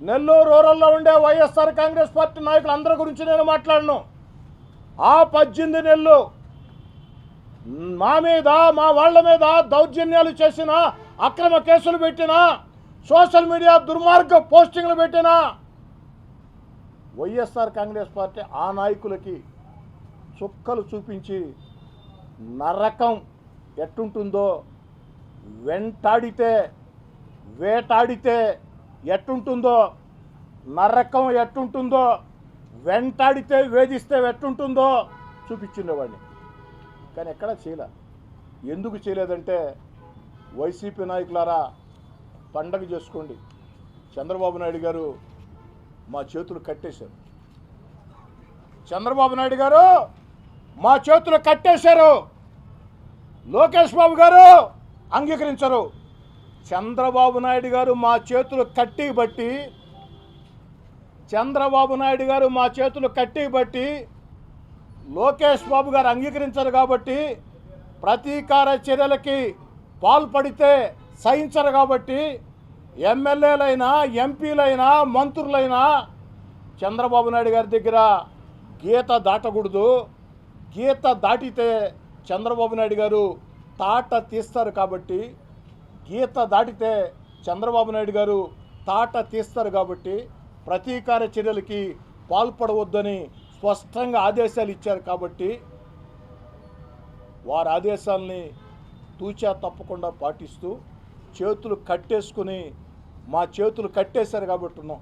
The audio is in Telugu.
నెల్లూరు రూరల్లో ఉండే వైఎస్ఆర్ కాంగ్రెస్ పార్టీ నాయకులు అందరి గురించి నేను మాట్లాడను. ఆ పద్దెనిమిది నెలలు మా మీద మా వాళ్ళ మీద దౌర్జన్యాలు చేసిన అక్రమ కేసులు పెట్టిన సోషల్ మీడియా దుర్మార్గ పోస్టింగ్లు పెట్టిన వైఎస్ఆర్ కాంగ్రెస్ పార్టీ ఆ నాయకులకి చుక్కలు చూపించి నరకం ఎట్టుంటుందో వెంటాడితే వేటాడితే ఎట్టుంటుందో నరకం ఎట్టుంటుందో వెంటాడితే వేధిస్తే ఎట్టుంటుందో చూపించిండేవాడిని. కానీ ఎక్కడ చేయలే. ఎందుకు చేయలేదంటే వైసీపీ నాయకులారా పండగ చేసుకోండి. చంద్రబాబు నాయుడు గారు మా చేతులు కట్టేశారు. చంద్రబాబు నాయుడు గారు మా చేతులు కట్టేశారు. లోకేష్ బాబు గారు అంగీకరించరు. చంద్రబాబు నాయుడు గారు మా చేతులు కట్టి బట్టి చంద్రబాబు నాయుడు గారు మా చేతులు కట్టి బట్టి లోకేష్ బాబు గారు అంగీకరించరు కాబట్టి ప్రతీకార చర్యలకి పాల్పడితే సహించరు కాబట్టి ఎమ్మెల్యేలైనా ఎంపీలైనా మంత్రులైనా చంద్రబాబు నాయుడు గారి దగ్గర గీత దాటకూడదు. గీత దాటితే చంద్రబాబు నాయుడు గారు తాట తీస్తారు కాబట్టి గీత దాటితే చంద్రబాబు నాయుడు గారు తాట తీస్తారు కాబట్టి ప్రతీకార చర్యలకి పాల్పడవద్దని స్పష్టంగా ఆదేశాలు ఇచ్చారు కాబట్టి వారి ఆదేశాలని తూచా తప్పకుండా పాటిస్తూ చేతులు కట్టేసుకుని మా చేతులు కట్టేశారు కాబట్టి ఉన్నాం.